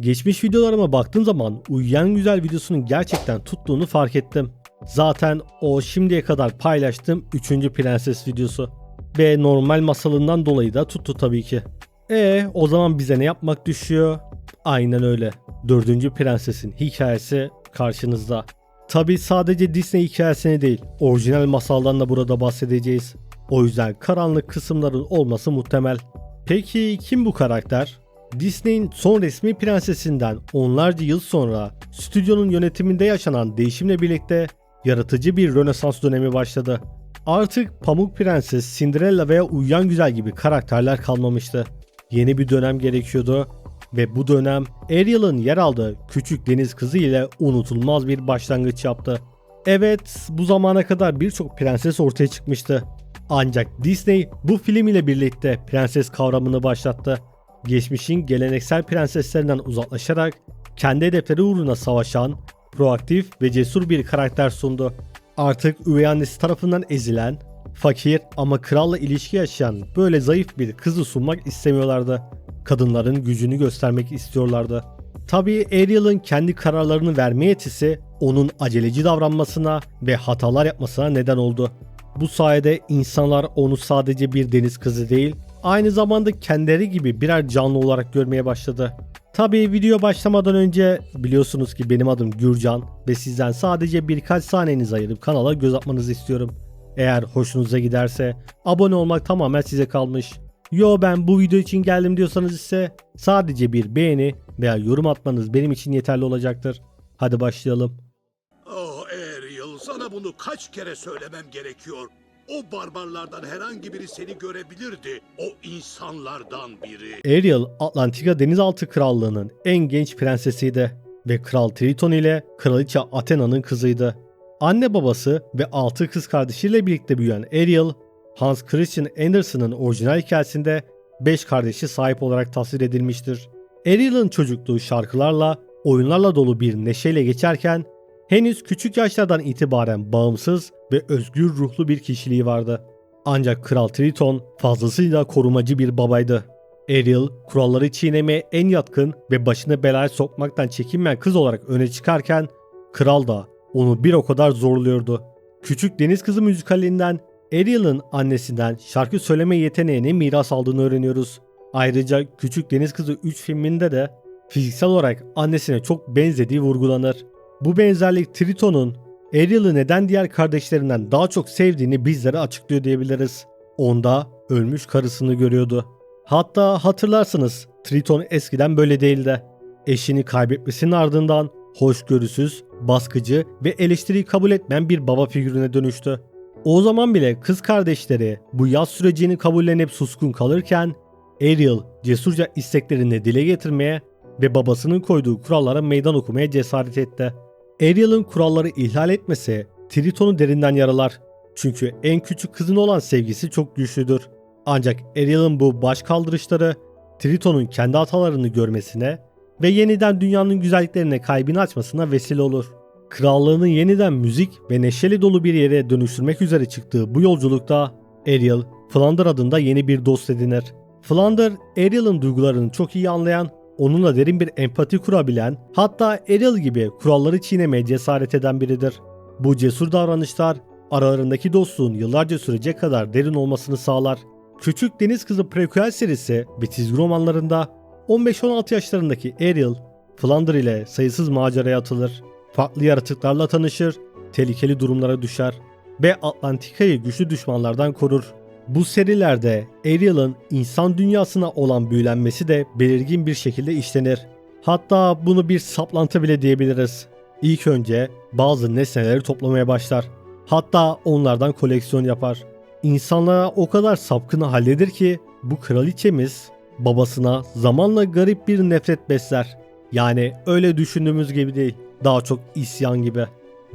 Geçmiş videolarıma baktığım zaman Uyuyan Güzel videosunun gerçekten tuttuğunu fark ettim. Zaten o şimdiye kadar paylaştığım 3. prenses videosu. Ve normal masalından dolayı da tuttu tabii ki. E o zaman bize ne yapmak düşüyor? Aynen öyle. Dördüncü prensesin hikayesi karşınızda. Tabi sadece Disney hikayesini değil, orijinal masaldan da burada bahsedeceğiz. O yüzden karanlık kısımların olması muhtemel. Peki kim bu karakter? Disney'in son resmi prensesinden onlarca yıl sonra stüdyonun yönetiminde yaşanan değişimle birlikte yaratıcı bir rönesans dönemi başladı. Artık Pamuk Prenses, Cinderella veya Uyuyan Güzel gibi karakterler kalmamıştı. Yeni bir dönem gerekiyordu ve bu dönem Ariel'ın yer aldığı küçük deniz kızı ile unutulmaz bir başlangıç yaptı. Evet, bu zamana kadar birçok prenses ortaya çıkmıştı. Ancak Disney bu film ile birlikte prenses kavramını başlattı. Geçmişin geleneksel prenseslerinden uzaklaşarak kendi hedefleri uğruna savaşan, proaktif ve cesur bir karakter sundu. Artık üvey annesi tarafından ezilen, fakir ama kralla ilişki yaşayan böyle zayıf bir kızı sunmak istemiyorlardı. Kadınların gücünü göstermek istiyorlardı. Tabii Ariel'ın kendi kararlarını verme yetisi onun aceleci davranmasına ve hatalar yapmasına neden oldu. Bu sayede insanlar onu sadece bir deniz kızı değil, aynı zamanda kendileri gibi birer canlı olarak görmeye başladı. Tabii video başlamadan önce biliyorsunuz ki benim adım Gürcan ve sizden sadece birkaç saniyenizi ayırıp kanala göz atmanızı istiyorum. Eğer hoşunuza giderse abone olmak tamamen size kalmış. Yo ben bu video için geldim diyorsanız ise sadece bir beğeni veya yorum atmanız benim için yeterli olacaktır. Hadi başlayalım. Oh Ariel, sana bunu kaç kere söylemem gerekiyor. O barbarlardan herhangi biri seni görebilirdi. O insanlardan biri. Ariel, Atlantika Denizaltı Krallığı'nın en genç prensesiydi ve Kral Triton ile Kraliçe Athena'nın kızıydı. Anne babası ve altı kız kardeşiyle birlikte büyüyen Ariel, Hans Christian Andersen'ın orijinal hikayesinde 5 kardeşi sahip olarak tasvir edilmiştir. Ariel'ın çocukluğu şarkılarla, oyunlarla dolu bir neşeyle geçerken henüz küçük yaşlardan itibaren bağımsız ve özgür ruhlu bir kişiliği vardı. Ancak Kral Triton fazlasıyla korumacı bir babaydı. Ariel, kuralları çiğnemeye en yatkın ve başını belaya sokmaktan çekinmeyen kız olarak öne çıkarken, kral da onu bir o kadar zorluyordu. Küçük Deniz Kızı müzikalinden Ariel'ın annesinden şarkı söyleme yeteneğini miras aldığını öğreniyoruz. Ayrıca Küçük Deniz Kızı 3 filminde de fiziksel olarak annesine çok benzediği vurgulanır. Bu benzerlik Triton'un Ariel'ı neden diğer kardeşlerinden daha çok sevdiğini bizlere açıklıyor diyebiliriz. Onda ölmüş karısını görüyordu. Hatta hatırlarsınız Triton eskiden böyle değildi. Eşini kaybetmesinin ardından hoşgörüsüz, baskıcı ve eleştiriyi kabul etmeyen bir baba figürüne dönüştü. O zaman bile kız kardeşleri bu yaz sürecini kabullenip suskun kalırken Ariel cesurca isteklerini dile getirmeye ve babasının koyduğu kurallara meydan okumaya cesaret etti. Ariel'ın kuralları ihlal etmesi Triton'u derinden yaralar. Çünkü en küçük kızın olan sevgisi çok güçlüdür. Ancak Ariel'ın bu baş kaldırışları Triton'un kendi hatalarını görmesine ve yeniden dünyanın güzelliklerine kalbini açmasına vesile olur. Krallığını yeniden müzik ve neşeli dolu bir yere dönüştürmek üzere çıktığı bu yolculukta Ariel, Flounder adında yeni bir dost edinir. Flounder, Ariel'ın duygularını çok iyi anlayan, onunla derin bir empati kurabilen, hatta Ariel gibi kuralları çiğnemeye cesaret eden biridir. Bu cesur davranışlar aralarındaki dostluğun yıllarca sürecek kadar derin olmasını sağlar. Küçük Deniz Kızı prequel serisi ve çizgi romanlarında 15-16 yaşlarındaki Ariel, Flounder ile sayısız maceraya atılır. Farklı yaratıklarla tanışır, tehlikeli durumlara düşer ve Atlantika'yı güçlü düşmanlardan korur. Bu serilerde Ariel'ın insan dünyasına olan büyülenmesi de belirgin bir şekilde işlenir. Hatta bunu bir saplantı bile diyebiliriz. İlk önce bazı nesneleri toplamaya başlar. Hatta onlardan koleksiyon yapar. İnsanlara o kadar sapkını halledir ki bu kraliçemiz babasına zamanla garip bir nefret besler. Yani öyle düşündüğümüz gibi değil. Daha çok isyan gibi.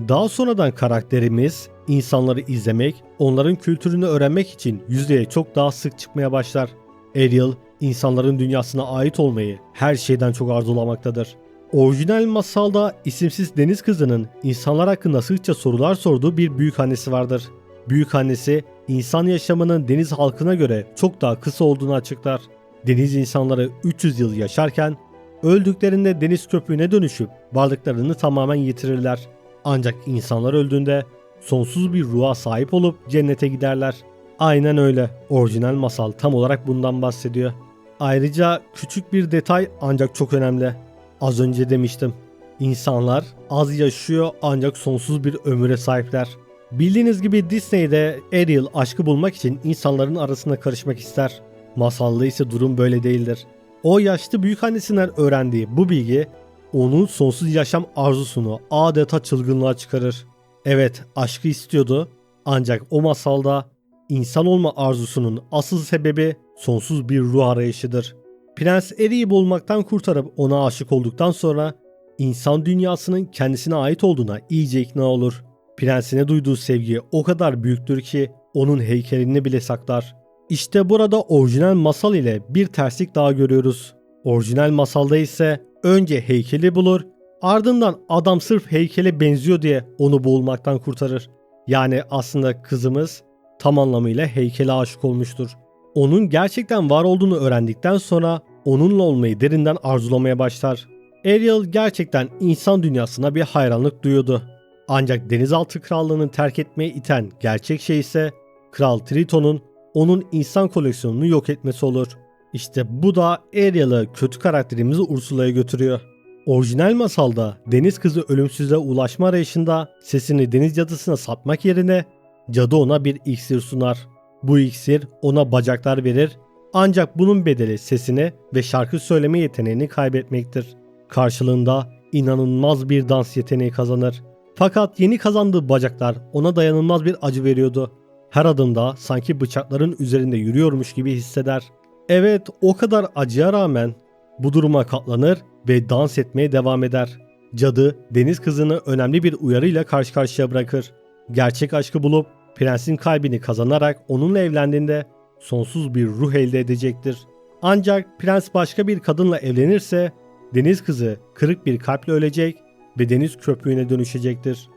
Daha sonradan karakterimiz insanları izlemek, onların kültürünü öğrenmek için yüzeye çok daha sık çıkmaya başlar. Ariel, insanların dünyasına ait olmayı her şeyden çok arzulamaktadır. Orijinal masalda isimsiz deniz kızının insanlar hakkında sıkça sorular sorduğu bir büyük annesi vardır. Büyük annesi insan yaşamının deniz halkına göre çok daha kısa olduğunu açıklar. Deniz insanları 300 yıl yaşarken öldüklerinde deniz köpüğüne dönüşüp varlıklarını tamamen yitirirler. Ancak insanlar öldüğünde sonsuz bir ruha sahip olup cennete giderler. Aynen öyle. Orijinal masal tam olarak bundan bahsediyor. Ayrıca küçük bir detay ancak çok önemli. Az önce demiştim. İnsanlar az yaşıyor ancak sonsuz bir ömüre sahipler. Bildiğiniz gibi Disney'de Ariel aşkı bulmak için insanların arasına karışmak ister. Masalda ise durum böyle değildir. O yaşlı büyük annesinden öğrendiği bu bilgi onun sonsuz yaşam arzusunu adeta çılgınlığa çıkarır. Evet aşkı istiyordu ancak o masalda insan olma arzusunun asıl sebebi sonsuz bir ruh arayışıdır. Prens Eri'yi bulmaktan kurtarıp ona aşık olduktan sonra insan dünyasının kendisine ait olduğuna iyice ikna olur. Prensine duyduğu sevgi o kadar büyüktür ki onun heykelini bile saklar. İşte burada orijinal masal ile bir terslik daha görüyoruz. Orijinal masalda ise önce heykeli bulur, ardından adam sırf heykele benziyor diye onu boğulmaktan kurtarır. Yani aslında kızımız tam anlamıyla heykele aşık olmuştur. Onun gerçekten var olduğunu öğrendikten sonra onunla olmayı derinden arzulamaya başlar. Ariel gerçekten insan dünyasına bir hayranlık duyuyordu. Ancak denizaltı krallığını terk etmeye iten gerçek şey ise Kral Triton'un onun insan koleksiyonunu yok etmesi olur. İşte bu da Ariel'ı kötü karakterimizi Ursula'ya götürüyor. Orijinal masalda deniz kızı ölümsüzlüğe ulaşma arayışında sesini deniz cadısına satmak yerine cadı ona bir iksir sunar. Bu iksir ona bacaklar verir ancak bunun bedeli sesini ve şarkı söyleme yeteneğini kaybetmektir. Karşılığında inanılmaz bir dans yeteneği kazanır. Fakat yeni kazandığı bacaklar ona dayanılmaz bir acı veriyordu. Her adımda sanki bıçakların üzerinde yürüyormuş gibi hisseder. Evet o kadar acıya rağmen bu duruma katlanır ve dans etmeye devam eder. Cadı deniz kızını önemli bir uyarıyla karşı karşıya bırakır. Gerçek aşkı bulup prensin kalbini kazanarak onunla evlendiğinde sonsuz bir ruh elde edecektir. Ancak prens başka bir kadınla evlenirse deniz kızı kırık bir kalple ölecek ve deniz köprüğüne dönüşecektir.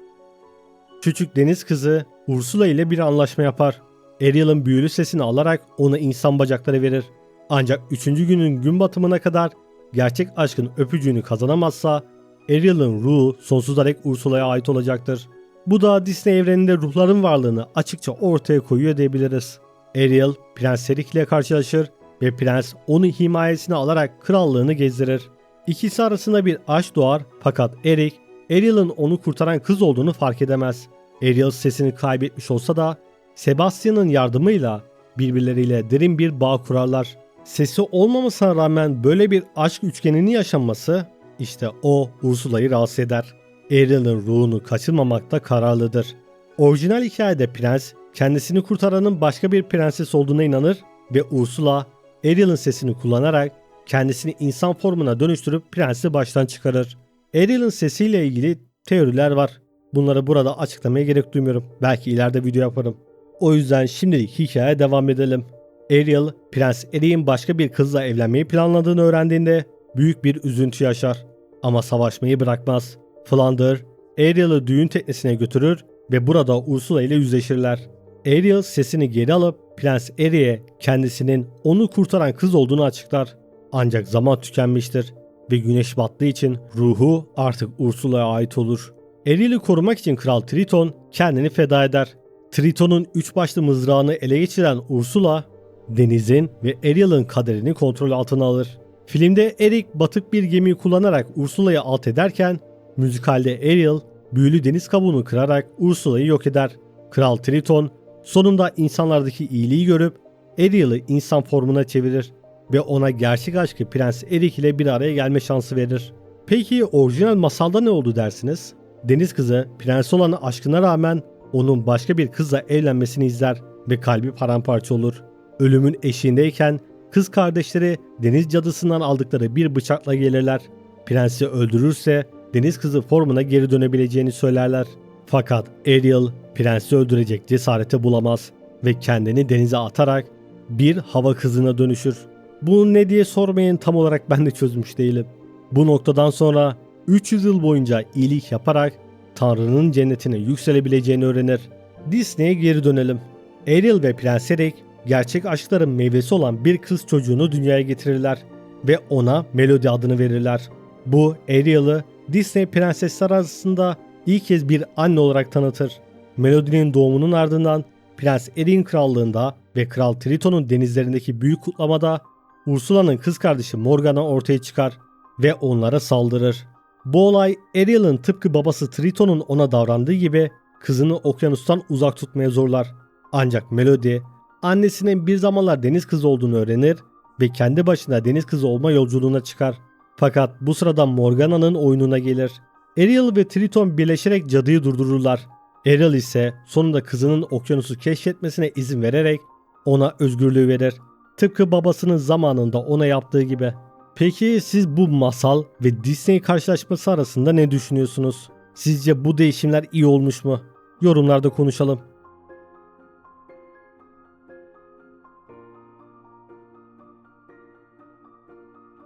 Küçük deniz kızı Ursula ile bir anlaşma yapar. Ariel'ın büyülü sesini alarak ona insan bacakları verir. Ancak 3. günün gün batımına kadar gerçek aşkın öpücüğünü kazanamazsa Ariel'ın ruhu sonsuza dek Ursula'ya ait olacaktır. Bu da Disney evreninde ruhların varlığını açıkça ortaya koyuyor diyebiliriz. Ariel Prens Eric ile karşılaşır ve prens onu himayesine alarak krallığını gezdirir. İkisi arasında bir aşk doğar fakat Eric Ariel'ın onu kurtaran kız olduğunu fark edemez. Ariel sesini kaybetmiş olsa da Sebastian'ın yardımıyla birbirleriyle derin bir bağ kurarlar. Sesi olmamasına rağmen böyle bir aşk üçgenini yaşanması işte o Ursula'yı rahatsız eder. Ariel'ın ruhunu kaçırmamakta kararlıdır. Orijinal hikayede prens kendisini kurtaranın başka bir prenses olduğuna inanır ve Ursula Ariel'ın sesini kullanarak kendisini insan formuna dönüştürüp prensi baştan çıkarır. Ariel'ın sesiyle ilgili teoriler var. Bunları burada açıklamaya gerek duymuyorum. Belki ileride video yaparım. O yüzden şimdilik hikayeye devam edelim. Ariel, Prens Eric'in başka bir kızla evlenmeyi planladığını öğrendiğinde büyük bir üzüntü yaşar. Ama savaşmayı bırakmaz. Flounder, Ariel'ı düğün teknesine götürür ve burada Ursula ile yüzleşirler. Ariel sesini geri alıp Prens Eric'e kendisinin onu kurtaran kız olduğunu açıklar. Ancak zaman tükenmiştir ve güneş battığı için ruhu artık Ursula'ya ait olur. Ariel'i korumak için Kral Triton kendini feda eder. Triton'un üç başlı mızrağını ele geçiren Ursula, denizin ve Ariel'ın kaderini kontrol altına alır. Filmde Eric batık bir gemiyi kullanarak Ursula'yı alt ederken, müzikalde Ariel büyülü deniz kabuğunu kırarak Ursula'yı yok eder. Kral Triton sonunda insanlardaki iyiliği görüp Ariel'ı insan formuna çevirir ve ona gerçek aşkı Prens Eric ile bir araya gelme şansı verir. Peki orijinal masalda ne oldu dersiniz? Deniz kızı prens olan aşkına rağmen onun başka bir kızla evlenmesini izler ve kalbi paramparça olur. Ölümün eşiğindeyken kız kardeşleri deniz cadısından aldıkları bir bıçakla gelirler. Prensi öldürürse deniz kızı formuna geri dönebileceğini söylerler. Fakat Ariel prensi öldürecek cesareti bulamaz ve kendini denize atarak bir hava kızına dönüşür. Bu ne diye sormayın tam olarak ben de çözmüş değilim. Bu noktadan sonra 300 yıl boyunca iyilik yaparak Tanrı'nın cennetine yükselebileceğini öğrenir. Disney'e geri dönelim. Ariel ve Prens gerçek aşkların meyvesi olan bir kız çocuğunu dünyaya getirirler. ve ona Melody adını verirler. Bu Ariel'ı Disney prensesler arasında ilk kez bir anne olarak tanıtır. Melody'nin doğumunun ardından Prens Eric krallığında ve Kral Triton'un denizlerindeki büyük kutlamada Ursula'nın kız kardeşi Morgana ortaya çıkar ve onlara saldırır. Bu olay Ariel'ın tıpkı babası Triton'un ona davrandığı gibi kızını okyanustan uzak tutmaya zorlar. Ancak Melody annesinin bir zamanlar deniz kızı olduğunu öğrenir ve kendi başına deniz kızı olma yolculuğuna çıkar. Fakat bu sırada Morgana'nın oyununa gelir. Ariel ve Triton birleşerek cadıyı durdururlar. Ariel ise sonunda kızının okyanusu keşfetmesine izin vererek ona özgürlüğü verir. Tıpkı babasının zamanında ona yaptığı gibi. Peki siz bu masal ve Disney karşılaşması arasında ne düşünüyorsunuz? Sizce bu değişimler iyi olmuş mu? Yorumlarda konuşalım.